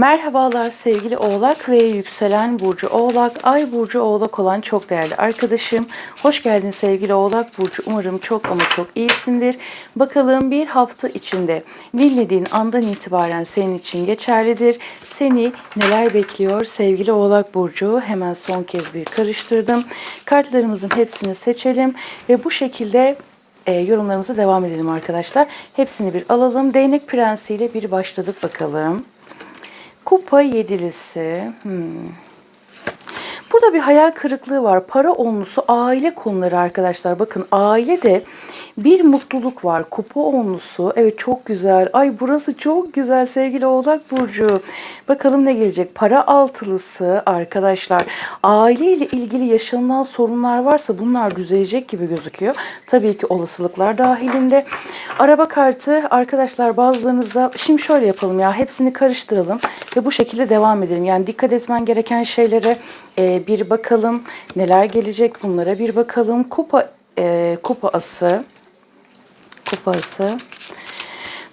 Merhabalar sevgili Oğlak ve yükselen Burcu Oğlak, Ay Burcu Oğlak olan çok değerli arkadaşım. Hoş geldin sevgili Oğlak Burcu. Umarım çok ama çok iyisindir. Bakalım bir hafta içinde dinlediğin andan itibaren senin için geçerlidir. Seni neler bekliyor sevgili Oğlak Burcu? Hemen son kez bir karıştırdım. Kartlarımızın hepsini seçelim ve bu şekilde e, yorumlarımıza devam edelim arkadaşlar. Hepsini bir alalım. Değnek prensiyle bir başladık bakalım. Kupa yedilisi. Hmm. Burada bir hayal kırıklığı var. Para onlusu aile konuları arkadaşlar. Bakın ailede bir mutluluk var. Kupa onlusu. Evet çok güzel. Ay burası çok güzel sevgili Oğlak Burcu. Bakalım ne gelecek? Para altılısı arkadaşlar. Aile ile ilgili yaşanılan sorunlar varsa bunlar düzelecek gibi gözüküyor. Tabii ki olasılıklar dahilinde. Araba kartı arkadaşlar bazılarınızda şimdi şöyle yapalım ya hepsini karıştıralım ve bu şekilde devam edelim. Yani dikkat etmen gereken şeylere e, bir bakalım. Neler gelecek bunlara bir bakalım. Kupa e, kupa ası kupa ası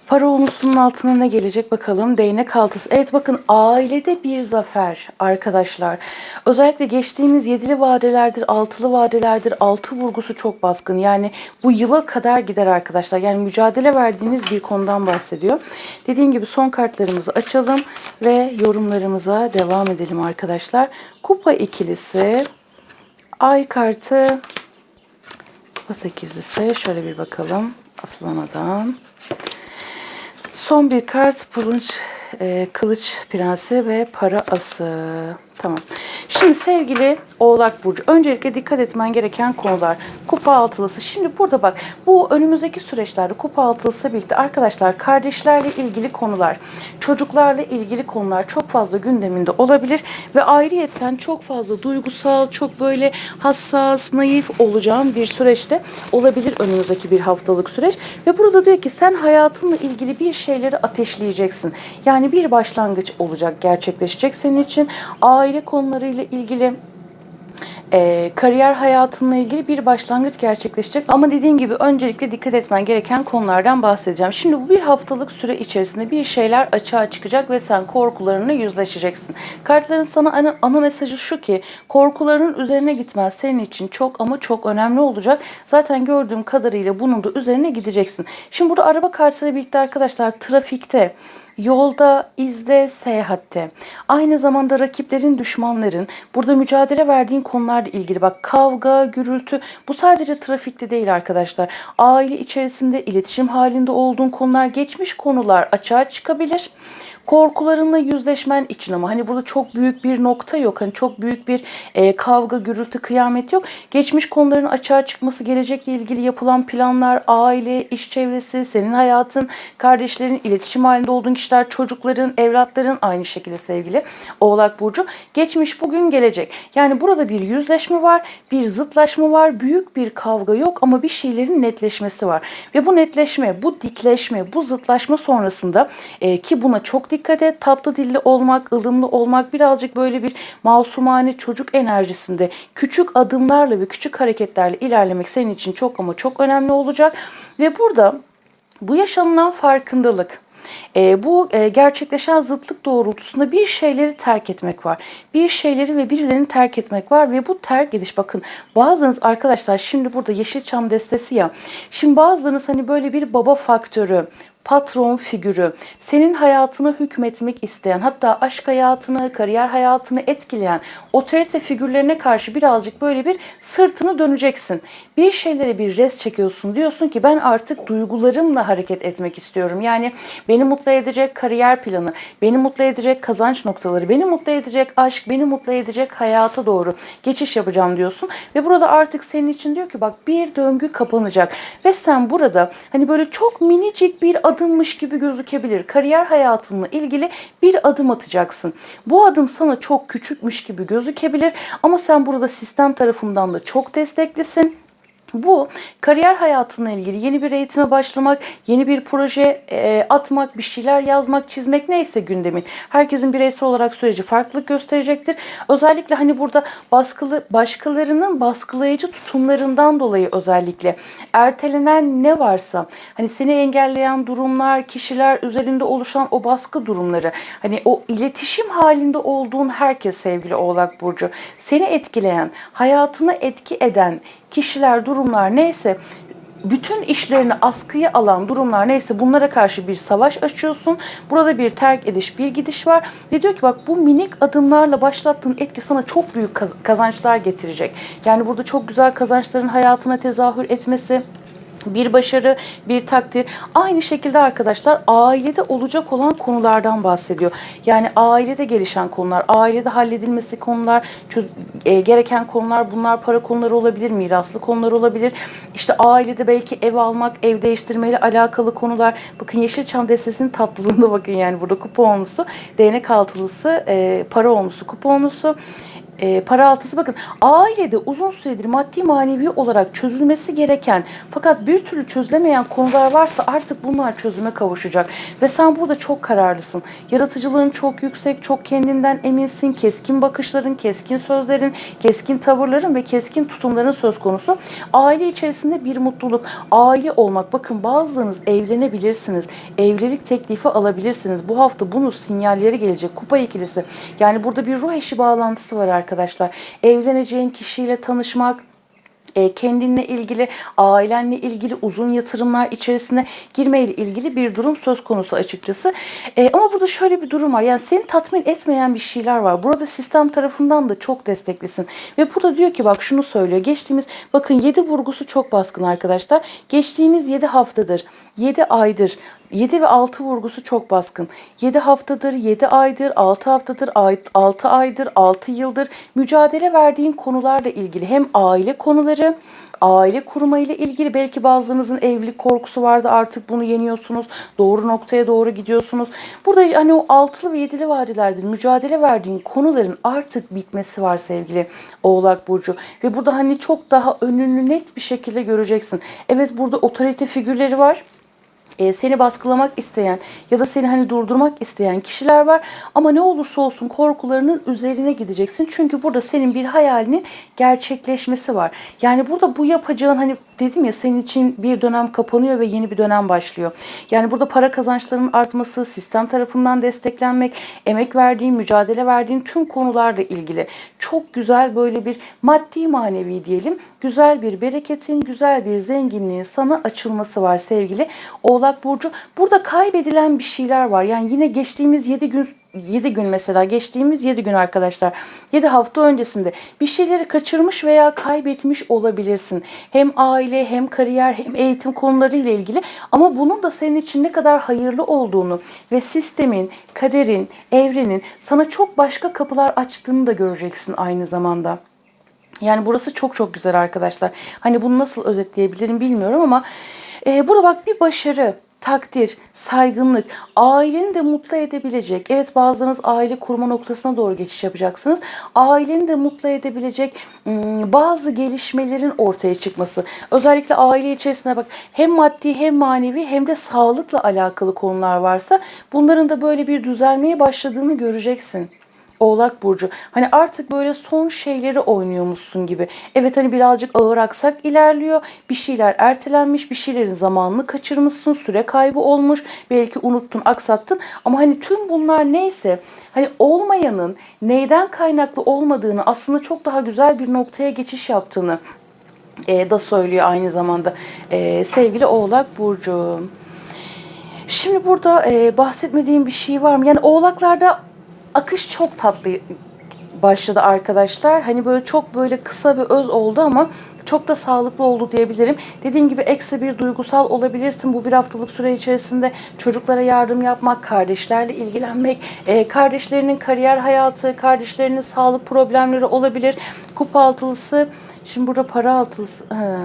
Para olmusunun altına ne gelecek bakalım. Değnek altısı. Evet bakın ailede bir zafer arkadaşlar. Özellikle geçtiğimiz yedili vadelerdir, altılı vadelerdir. Altı vurgusu çok baskın. Yani bu yıla kadar gider arkadaşlar. Yani mücadele verdiğiniz bir konudan bahsediyor. Dediğim gibi son kartlarımızı açalım ve yorumlarımıza devam edelim arkadaşlar. Kupa ikilisi, ay kartı, kupa sekizlisi. Şöyle bir bakalım. Aslana'dan. Son bir kart kılıç, e, kılıç prensi ve para ası. Tamam. Şimdi sevgili Oğlak Burcu öncelikle dikkat etmen gereken konular. Kupa altılısı. Şimdi burada bak bu önümüzdeki süreçlerde kupa altılısı birlikte arkadaşlar kardeşlerle ilgili konular, çocuklarla ilgili konular çok fazla gündeminde olabilir ve ayrıyetten çok fazla duygusal, çok böyle hassas, naif olacağın bir süreçte olabilir önümüzdeki bir haftalık süreç. Ve burada diyor ki sen hayatınla ilgili bir şeyleri ateşleyeceksin. Yani bir başlangıç olacak, gerçekleşecek senin için. Aile konularıyla ilgili e, kariyer hayatınla ilgili bir başlangıç gerçekleşecek. Ama dediğim gibi öncelikle dikkat etmen gereken konulardan bahsedeceğim. Şimdi bu bir haftalık süre içerisinde bir şeyler açığa çıkacak ve sen korkularını yüzleşeceksin. Kartların sana ana, ana mesajı şu ki korkularının üzerine gitmez senin için çok ama çok önemli olacak. Zaten gördüğüm kadarıyla bunun da üzerine gideceksin. Şimdi burada araba kartıyla birlikte arkadaşlar trafikte yolda, izde, seyahatte. Aynı zamanda rakiplerin, düşmanların burada mücadele verdiğin konularla ilgili bak kavga, gürültü bu sadece trafikte değil arkadaşlar. Aile içerisinde iletişim halinde olduğun konular, geçmiş konular açığa çıkabilir. Korkularınla yüzleşmen için ama hani burada çok büyük bir nokta yok. Hani çok büyük bir e, kavga, gürültü, kıyamet yok. Geçmiş konuların açığa çıkması, gelecekle ilgili yapılan planlar, aile, iş çevresi, senin hayatın, kardeşlerin, iletişim halinde olduğun kişiler, çocukların, evlatların aynı şekilde sevgili Oğlak Burcu. Geçmiş, bugün, gelecek. Yani burada bir yüzleşme var, bir zıtlaşma var, büyük bir kavga yok ama bir şeylerin netleşmesi var. Ve bu netleşme, bu dikleşme, bu zıtlaşma sonrasında e, ki buna çok dikkat et. Tatlı dilli olmak, ılımlı olmak, birazcık böyle bir masumane çocuk enerjisinde küçük adımlarla ve küçük hareketlerle ilerlemek senin için çok ama çok önemli olacak. Ve burada bu yaşanılan farkındalık, e, bu e, gerçekleşen zıtlık doğrultusunda bir şeyleri terk etmek var. Bir şeyleri ve birilerini terk etmek var ve bu terk ediş bakın bazılarınız arkadaşlar şimdi burada Yeşilçam destesi ya. Şimdi bazılarınız hani böyle bir baba faktörü, patron figürü, senin hayatına hükmetmek isteyen, hatta aşk hayatını, kariyer hayatını etkileyen otorite figürlerine karşı birazcık böyle bir sırtını döneceksin. Bir şeylere bir res çekiyorsun. Diyorsun ki ben artık duygularımla hareket etmek istiyorum. Yani beni mutlu edecek kariyer planı, beni mutlu edecek kazanç noktaları, beni mutlu edecek aşk, beni mutlu edecek hayata doğru geçiş yapacağım diyorsun. Ve burada artık senin için diyor ki bak bir döngü kapanacak. Ve sen burada hani böyle çok minicik bir adımmış gibi gözükebilir. Kariyer hayatınla ilgili bir adım atacaksın. Bu adım sana çok küçükmüş gibi gözükebilir ama sen burada sistem tarafından da çok desteklisin. Bu kariyer hayatına ilgili yeni bir eğitime başlamak, yeni bir proje e, atmak, bir şeyler yazmak, çizmek neyse gündemin. Herkesin bireysel olarak süreci farklılık gösterecektir. Özellikle hani burada baskılı başkalarının baskılayıcı tutumlarından dolayı özellikle ertelenen ne varsa hani seni engelleyen durumlar, kişiler üzerinde oluşan o baskı durumları, hani o iletişim halinde olduğun herkes sevgili Oğlak burcu seni etkileyen, hayatını etki eden kişiler, durumlar neyse bütün işlerini askıya alan durumlar neyse bunlara karşı bir savaş açıyorsun. Burada bir terk ediş, bir gidiş var. Ve diyor ki bak bu minik adımlarla başlattığın etki sana çok büyük kaz- kazançlar getirecek. Yani burada çok güzel kazançların hayatına tezahür etmesi, bir başarı, bir takdir. Aynı şekilde arkadaşlar ailede olacak olan konulardan bahsediyor. Yani ailede gelişen konular, ailede halledilmesi konular, çöz, e, gereken konular bunlar para konuları olabilir, miraslı konular olabilir. İşte ailede belki ev almak, ev değiştirmeyle alakalı konular. Bakın Yeşilçam destesinin tatlılığında bakın yani burada kupa onlusu, değnek altılısı, e, para onlusu, kupa onlusu e, para altısı bakın ailede uzun süredir maddi manevi olarak çözülmesi gereken fakat bir türlü çözülemeyen konular varsa artık bunlar çözüme kavuşacak ve sen burada çok kararlısın. Yaratıcılığın çok yüksek, çok kendinden eminsin. Keskin bakışların, keskin sözlerin, keskin tavırların ve keskin tutumların söz konusu. Aile içerisinde bir mutluluk, aile olmak. Bakın bazılarınız evlenebilirsiniz. Evlilik teklifi alabilirsiniz. Bu hafta bunun sinyalleri gelecek. Kupa ikilisi. Yani burada bir ruh eşi bağlantısı var arkadaşlar. Evleneceğin kişiyle tanışmak, e, kendinle ilgili, ailenle ilgili uzun yatırımlar içerisine girmeyle ilgili bir durum söz konusu açıkçası. E, ama burada şöyle bir durum var. Yani seni tatmin etmeyen bir şeyler var. Burada sistem tarafından da çok desteklisin. Ve burada diyor ki bak şunu söylüyor. Geçtiğimiz bakın 7 vurgusu çok baskın arkadaşlar. Geçtiğimiz 7 haftadır, 7 aydır 7 ve 6 vurgusu çok baskın. 7 haftadır, 7 aydır, 6 haftadır, 6 aydır, 6 yıldır mücadele verdiğin konularla ilgili hem aile konuları, aile kurma ile ilgili belki bazılarınızın evlilik korkusu vardı artık bunu yeniyorsunuz. Doğru noktaya doğru gidiyorsunuz. Burada hani o altılı ve yedili varilerdir mücadele verdiğin konuların artık bitmesi var sevgili Oğlak Burcu. Ve burada hani çok daha önünü net bir şekilde göreceksin. Evet burada otorite figürleri var e, seni baskılamak isteyen ya da seni hani durdurmak isteyen kişiler var. Ama ne olursa olsun korkularının üzerine gideceksin. Çünkü burada senin bir hayalinin gerçekleşmesi var. Yani burada bu yapacağın hani dedim ya senin için bir dönem kapanıyor ve yeni bir dönem başlıyor. Yani burada para kazançlarının artması, sistem tarafından desteklenmek, emek verdiğin, mücadele verdiğin tüm konularla ilgili çok güzel böyle bir maddi manevi diyelim güzel bir bereketin, güzel bir zenginliğin sana açılması var sevgili Oğlak Burcu. Burada kaybedilen bir şeyler var. Yani yine geçtiğimiz 7 gün 7 gün mesela geçtiğimiz 7 gün arkadaşlar 7 hafta öncesinde bir şeyleri kaçırmış veya kaybetmiş olabilirsin. Hem aile hem kariyer hem eğitim konuları ile ilgili ama bunun da senin için ne kadar hayırlı olduğunu ve sistemin, kaderin, evrenin sana çok başka kapılar açtığını da göreceksin aynı zamanda. Yani burası çok çok güzel arkadaşlar. Hani bunu nasıl özetleyebilirim bilmiyorum ama e, burada bak bir başarı, takdir, saygınlık, aileni de mutlu edebilecek. Evet bazılarınız aile kurma noktasına doğru geçiş yapacaksınız. Aileni de mutlu edebilecek ım, bazı gelişmelerin ortaya çıkması. Özellikle aile içerisinde bak hem maddi hem manevi hem de sağlıkla alakalı konular varsa bunların da böyle bir düzelmeye başladığını göreceksin. Oğlak Burcu. Hani artık böyle son şeyleri oynuyormuşsun gibi. Evet hani birazcık ağır aksak ilerliyor. Bir şeyler ertelenmiş, bir şeylerin zamanını kaçırmışsın, süre kaybı olmuş. Belki unuttun, aksattın. Ama hani tüm bunlar neyse hani olmayanın neyden kaynaklı olmadığını aslında çok daha güzel bir noktaya geçiş yaptığını e, da söylüyor aynı zamanda e, sevgili Oğlak Burcu. Şimdi burada e, bahsetmediğim bir şey var mı? Yani oğlaklarda akış çok tatlı başladı arkadaşlar. Hani böyle çok böyle kısa ve öz oldu ama çok da sağlıklı oldu diyebilirim. Dediğim gibi ekstra bir duygusal olabilirsin. Bu bir haftalık süre içerisinde çocuklara yardım yapmak, kardeşlerle ilgilenmek, e, kardeşlerinin kariyer hayatı, kardeşlerinin sağlık problemleri olabilir. Kupa altılısı, şimdi burada para altılısı... Ha.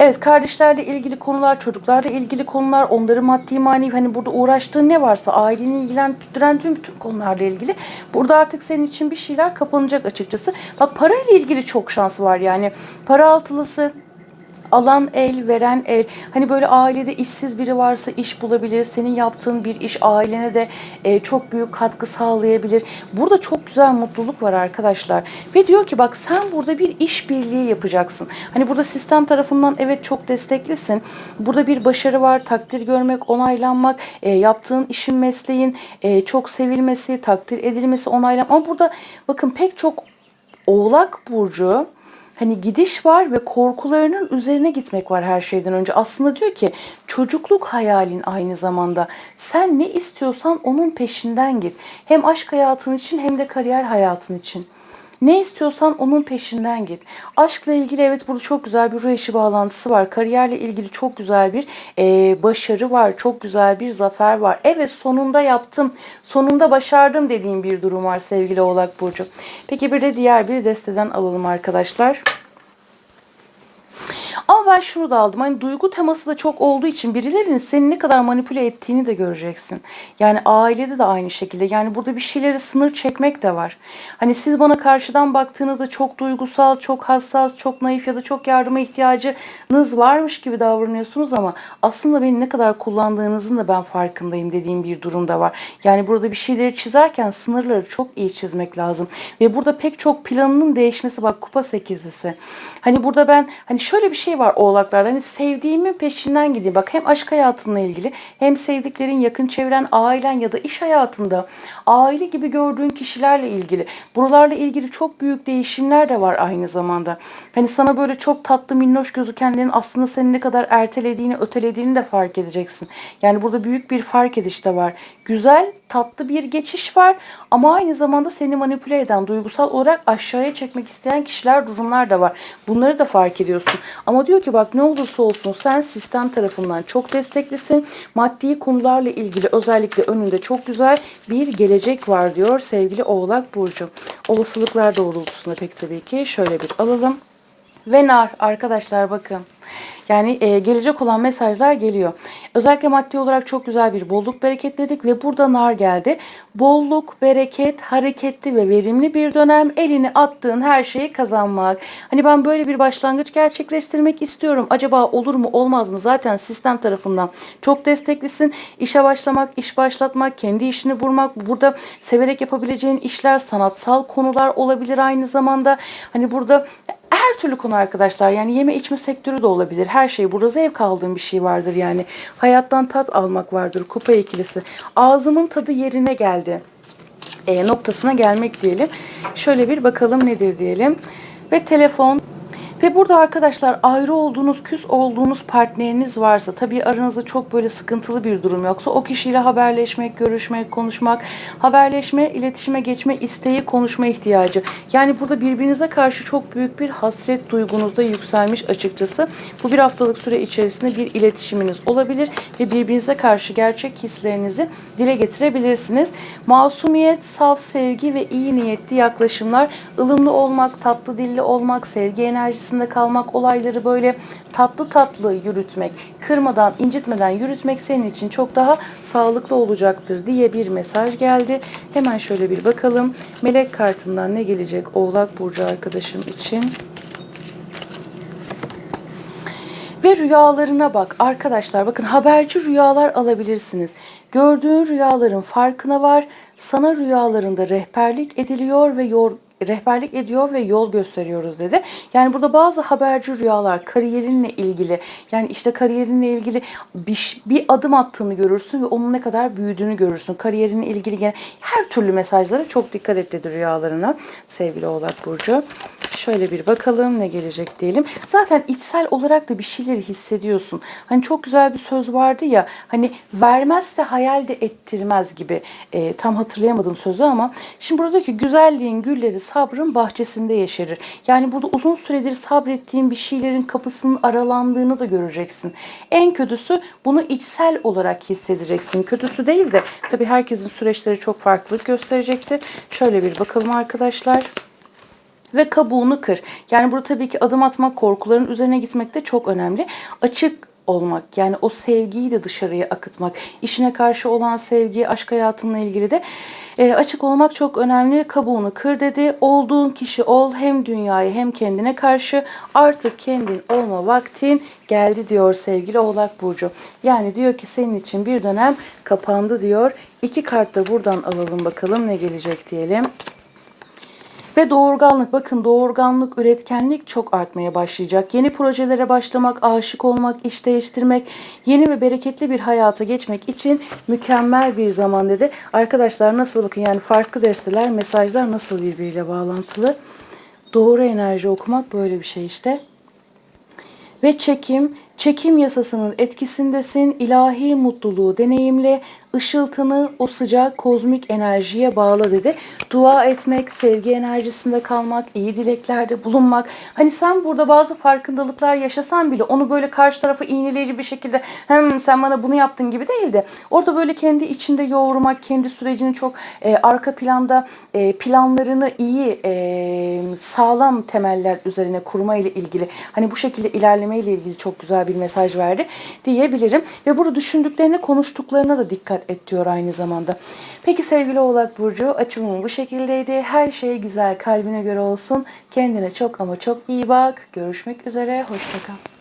Evet kardeşlerle ilgili konular, çocuklarla ilgili konular, onların maddi manevi hani burada uğraştığın ne varsa aileni ilgilendiren tüm, tüm konularla ilgili. Burada artık senin için bir şeyler kapanacak açıkçası. Bak parayla ilgili çok şansı var yani. Para altılısı, alan el, veren el. Hani böyle ailede işsiz biri varsa iş bulabilir. Senin yaptığın bir iş ailene de e, çok büyük katkı sağlayabilir. Burada çok güzel mutluluk var arkadaşlar. Ve diyor ki bak sen burada bir iş birliği yapacaksın. Hani burada sistem tarafından evet çok desteklisin. Burada bir başarı var. Takdir görmek, onaylanmak, e, yaptığın işin mesleğin e, çok sevilmesi, takdir edilmesi, onaylanmak. Ama burada bakın pek çok Oğlak burcu hani gidiş var ve korkularının üzerine gitmek var her şeyden önce. Aslında diyor ki çocukluk hayalin aynı zamanda. Sen ne istiyorsan onun peşinden git. Hem aşk hayatın için hem de kariyer hayatın için. Ne istiyorsan onun peşinden git. Aşkla ilgili evet burada çok güzel bir ruh eşi bağlantısı var. Kariyerle ilgili çok güzel bir e, başarı var. Çok güzel bir zafer var. Evet sonunda yaptım. Sonunda başardım dediğim bir durum var sevgili Oğlak Burcu. Peki bir de diğer bir desteden alalım arkadaşlar. Ama ben şunu da aldım. Hani duygu teması da çok olduğu için birilerinin seni ne kadar manipüle ettiğini de göreceksin. Yani ailede de aynı şekilde. Yani burada bir şeyleri sınır çekmek de var. Hani siz bana karşıdan baktığınızda çok duygusal, çok hassas, çok naif ya da çok yardıma ihtiyacınız varmış gibi davranıyorsunuz ama aslında beni ne kadar kullandığınızın da ben farkındayım dediğim bir durum da var. Yani burada bir şeyleri çizerken sınırları çok iyi çizmek lazım. Ve burada pek çok planının değişmesi bak kupa sekizlisi. Hani burada ben hani şöyle bir şey var oğlaklarda hani sevdiğimin peşinden gideyim. Bak hem aşk hayatınla ilgili hem sevdiklerin yakın çevren ailen ya da iş hayatında aile gibi gördüğün kişilerle ilgili. Buralarla ilgili çok büyük değişimler de var aynı zamanda. Hani sana böyle çok tatlı minnoş gözükenlerin aslında seni ne kadar ertelediğini ötelediğini de fark edeceksin. Yani burada büyük bir fark ediş de var. Güzel tatlı bir geçiş var ama aynı zamanda seni manipüle eden duygusal olarak aşağıya çekmek isteyen kişiler durumlar da var. Bunları da fark ediyorsun. Ama diyor ki bak ne olursa olsun sen sistem tarafından çok desteklisin. Maddi konularla ilgili özellikle önünde çok güzel bir gelecek var diyor sevgili Oğlak Burcu. Olasılıklar doğrultusunda pek tabii ki şöyle bir alalım. Ve nar arkadaşlar bakın. Yani e, gelecek olan mesajlar geliyor. Özellikle maddi olarak çok güzel bir bolluk bereketledik ve burada nar geldi. Bolluk, bereket, hareketli ve verimli bir dönem. Elini attığın her şeyi kazanmak. Hani ben böyle bir başlangıç gerçekleştirmek istiyorum. Acaba olur mu olmaz mı? Zaten sistem tarafından çok desteklisin. İşe başlamak, iş başlatmak, kendi işini bulmak. Burada severek yapabileceğin işler, sanatsal konular olabilir aynı zamanda. Hani burada her türlü konu arkadaşlar yani yeme içme sektörü de olabilir. Her şey burada zevk aldığım bir şey vardır yani. Hayattan tat almak vardır. Kupa ikilisi. Ağzımın tadı yerine geldi. E, noktasına gelmek diyelim. Şöyle bir bakalım nedir diyelim. Ve telefon ve burada arkadaşlar ayrı olduğunuz, küs olduğunuz partneriniz varsa tabii aranızda çok böyle sıkıntılı bir durum yoksa o kişiyle haberleşmek, görüşmek, konuşmak, haberleşme, iletişime geçme isteği, konuşma ihtiyacı. Yani burada birbirinize karşı çok büyük bir hasret duygunuzda yükselmiş açıkçası. Bu bir haftalık süre içerisinde bir iletişiminiz olabilir ve birbirinize karşı gerçek hislerinizi dile getirebilirsiniz. Masumiyet, saf sevgi ve iyi niyetli yaklaşımlar, ılımlı olmak, tatlı dilli olmak, sevgi enerjisi içerisinde kalmak, olayları böyle tatlı tatlı yürütmek, kırmadan, incitmeden yürütmek senin için çok daha sağlıklı olacaktır diye bir mesaj geldi. Hemen şöyle bir bakalım. Melek kartından ne gelecek Oğlak Burcu arkadaşım için? Ve rüyalarına bak arkadaşlar bakın haberci rüyalar alabilirsiniz. Gördüğün rüyaların farkına var. Sana rüyalarında rehberlik ediliyor ve yor, rehberlik ediyor ve yol gösteriyoruz dedi. Yani burada bazı haberci rüyalar kariyerinle ilgili yani işte kariyerinle ilgili bir, bir adım attığını görürsün ve onun ne kadar büyüdüğünü görürsün. Kariyerinle ilgili gene her türlü mesajlara çok dikkat et dedi rüyalarına sevgili Oğlak Burcu. Şöyle bir bakalım ne gelecek diyelim. Zaten içsel olarak da bir şeyleri hissediyorsun. Hani çok güzel bir söz vardı ya hani vermezse hayal de ettirmez gibi. E, tam hatırlayamadım sözü ama şimdi burada diyor ki güzelliğin gülleri sabrın bahçesinde yeşerir. Yani burada uzun süredir sabrettiğin bir şeylerin kapısının aralandığını da göreceksin. En kötüsü bunu içsel olarak hissedeceksin. Kötüsü değil de tabii herkesin süreçleri çok farklılık gösterecektir. Şöyle bir bakalım arkadaşlar. ve kabuğunu kır. Yani burada tabii ki adım atmak, korkuların üzerine gitmek de çok önemli. Açık olmak yani o sevgiyi de dışarıya akıtmak, işine karşı olan sevgi, aşk hayatınla ilgili de e, açık olmak çok önemli. Kabuğunu kır dedi. Olduğun kişi ol hem dünyaya hem kendine karşı artık kendin olma vaktin geldi diyor sevgili Oğlak Burcu. Yani diyor ki senin için bir dönem kapandı diyor. İki kart da buradan alalım bakalım ne gelecek diyelim. Ve doğurganlık bakın doğurganlık, üretkenlik çok artmaya başlayacak. Yeni projelere başlamak, aşık olmak, iş değiştirmek, yeni ve bereketli bir hayata geçmek için mükemmel bir zaman dedi. Arkadaşlar nasıl bakın yani farklı desteler, mesajlar nasıl birbiriyle bağlantılı. Doğru enerji okumak böyle bir şey işte ve çekim, çekim yasasının etkisindesin. ilahi mutluluğu deneyimle, ışıltını o sıcak kozmik enerjiye bağla dedi. Dua etmek, sevgi enerjisinde kalmak, iyi dileklerde bulunmak. Hani sen burada bazı farkındalıklar yaşasan bile onu böyle karşı tarafa iğneleyici bir şekilde hem sen bana bunu yaptın gibi değil de orada böyle kendi içinde yoğurmak, kendi sürecini çok e, arka planda e, planlarını iyi e, sağlam temeller üzerine kurma ile ilgili hani bu şekilde ilerleme ile ilgili çok güzel bir mesaj verdi diyebilirim. Ve burada düşündüklerine konuştuklarına da dikkat et diyor aynı zamanda. Peki sevgili Oğlak Burcu açılımı bu şekildeydi. Her şey güzel kalbine göre olsun. Kendine çok ama çok iyi bak. Görüşmek üzere. Hoşçakal.